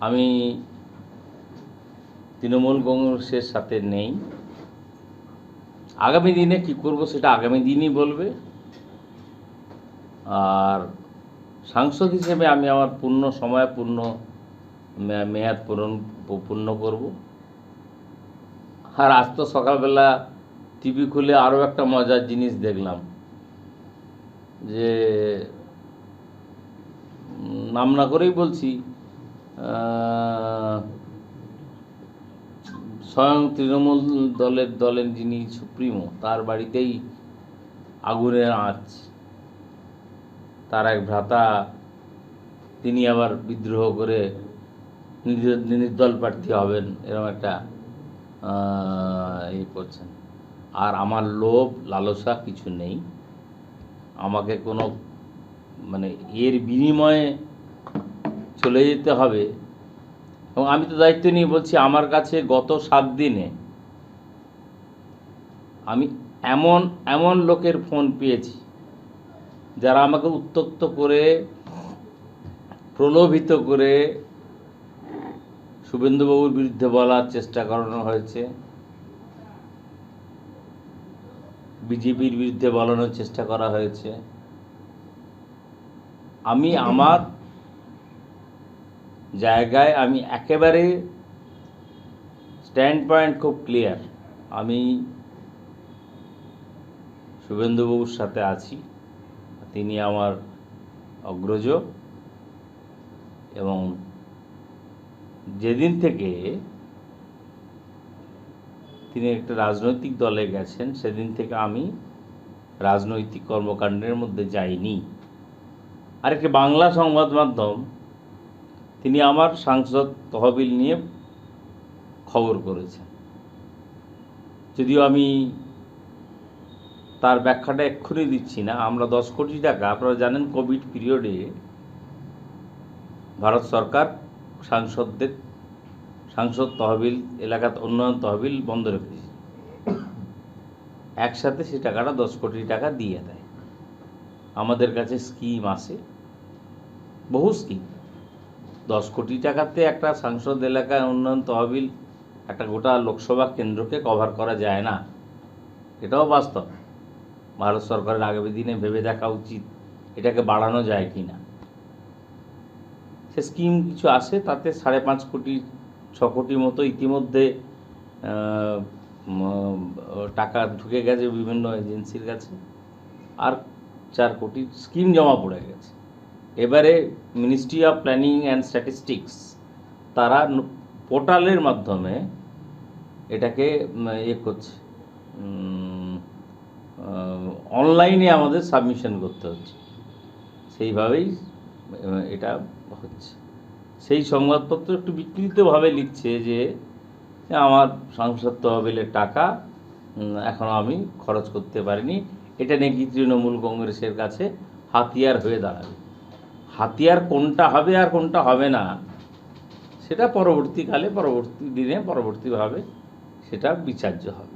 আমি তৃণমূল কংগ্রেসের সাথে নেই। আগামী দিনে কি করব সেটা আগামী দিনই বলবে। আর সাংসদ হিসেবে আমি আমার পূর্ণ সময়, পূর্ণ মেয়াদ পূরণ, পূর্ণ করব। আর আজ তো সকালবেলা টিভি খুলে আরও একটা মজার জিনিস দেখলাম। যে নাম না করেই বলছি স্বয়ং তৃণমূল দলের দলের যিনি সুপ্রিমো, তার বাড়িতেই আগুনের আঁচ তার এক ভ্রাতা, তিনি আবার বিদ্রোহ করে নির্দল প্রার্থী হবেন এরকম একটা ইয়ে করছেন। আর আমার লোভ, লালসা কিছু নেই। আমাকে কোনো মানে এর বিনিময়ে চলে যেতে হবে। এবং আমি তো দায়িত্ব নিয়ে বলছি, আমার কাছে গত সাত দিনে আমি এমন এমন লোকের ফোন পেয়েছি, যারা আমাকে উত্তক্ত করে, প্রলোভিত করে শুভেন্দুবাবুর বিরুদ্ধে বলার চেষ্টা করানো হয়েছে, বিজেপির বিরুদ্ধে বলানোর চেষ্টা করা হয়েছে। আমি আমার জায়গায় আমি একেবারে স্ট্যান্ড পয়েন্ট খুব ক্লিয়ার আমি শুভেন্দুবাবুর সাথে আছি। তিনি আমার অগ্রজ এবং যেদিন থেকে তিনি একটা রাজনৈতিক দলে গেছেন, সেদিন থেকে আমি রাজনৈতিক কর্মকাণ্ডের মধ্যে যাইনি। আরেকটি বাংলা সংবাদ মাধ্যম তিনি আমার সাংসদ তহবিল নিয়ে খবর করেছেন। যদিও আমি তার ব্যাখ্যাটা এক্ষুনি দিচ্ছি না, আমরা দশ কোটি টাকা, আপনারা জানেন কোভিড পিরিয়ডে ভারত সরকার সাংসদদের, সাংসদ তহবিল, এলাকার উন্নয়ন তহবিল বন্ধ রেখেছে একসাথে সে টাকাটা দশ কোটি টাকা দিয়ে দেয়। আমাদের কাছে স্কিম আছে, বহু স্কিম। দশ কোটি টাকাতে একটা সাংসদ এলাকায় উন্নয়ন তহবিল একটা গোটা লোকসভা কেন্দ্রকে কভার করা যায় না। এটাও বাস্তব। ভারত সরকারের আগামী দিনে ভেবে দেখা উচিত এটাকে বাড়ানো যায় কি না সে স্কিম কিছু আসে তাতে সাড়ে পাঁচ কোটি, ছ কোটি মতো ইতিমধ্যে টাকা ঢুকে গেছে বিভিন্ন এজেন্সির কাছে। আর চার কোটি স্কিম জমা পড়ে গেছে। এবারে ministry of planning and statistics তারা পোর্টালের মাধ্যমে এটাকে ইয়ে করছে। অনলাইনে আমাদের সাবমিশন করতে হচ্ছে। সেইভাবেই এটা হচ্ছে। সেই সংবাদপত্র একটু বিকৃতভাবে লিখছে যে, আমার সংসদ তহবিলের টাকা এখনও আমি খরচ করতে পারিনি। এটা নাকি তৃণমূল কংগ্রেসের কাছে হাতিয়ার হয়ে দাঁড়াবে। হাতিয়ার কোনটা হবে আর কোনটা হবে না, সেটা পরবর্তীকালে, পরবর্তী দিনে, পরবর্তীভাবে সেটা বিচার্য হবে।